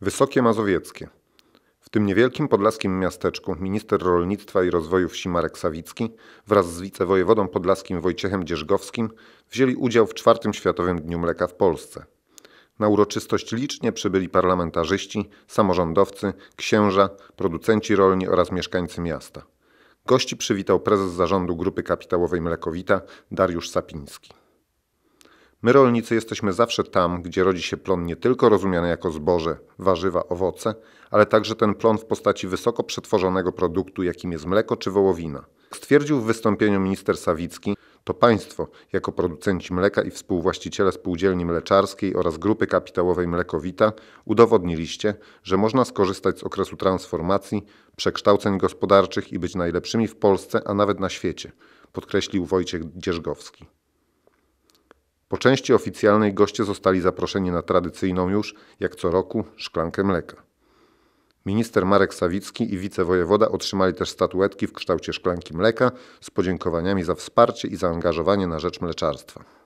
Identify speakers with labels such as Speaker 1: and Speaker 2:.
Speaker 1: Wysokie Mazowieckie. W tym niewielkim podlaskim miasteczku minister rolnictwa i rozwoju wsi Marek Sawicki wraz z wicewojewodą podlaskim Wojciechem Dzierżgowskim wzięli udział w czwartym Światowym Dniu Mleka w Polsce. Na uroczystość licznie przybyli parlamentarzyści, samorządowcy, księża, producenci rolni oraz mieszkańcy miasta. Gości przywitał prezes zarządu Grupy Kapitałowej Mlekowita Dariusz Sapiński. My rolnicy jesteśmy zawsze tam, gdzie rodzi się plon nie tylko rozumiany jako zboże, warzywa, owoce, ale także ten plon w postaci wysoko przetworzonego produktu, jakim jest mleko czy wołowina. Stwierdził w wystąpieniu minister Sawicki, to państwo, jako producenci mleka i współwłaściciele spółdzielni mleczarskiej oraz grupy kapitałowej Mlekowita, udowodniliście, że można skorzystać z okresu transformacji, przekształceń gospodarczych i być najlepszymi w Polsce, a nawet na świecie, podkreślił Wojciech Dzierżgowski. Po części oficjalnej goście zostali zaproszeni na tradycyjną już, jak co roku, szklankę mleka. Minister Marek Sawicki i wicewojewoda otrzymali też statuetki w kształcie szklanki mleka z podziękowaniami za wsparcie i zaangażowanie na rzecz mleczarstwa.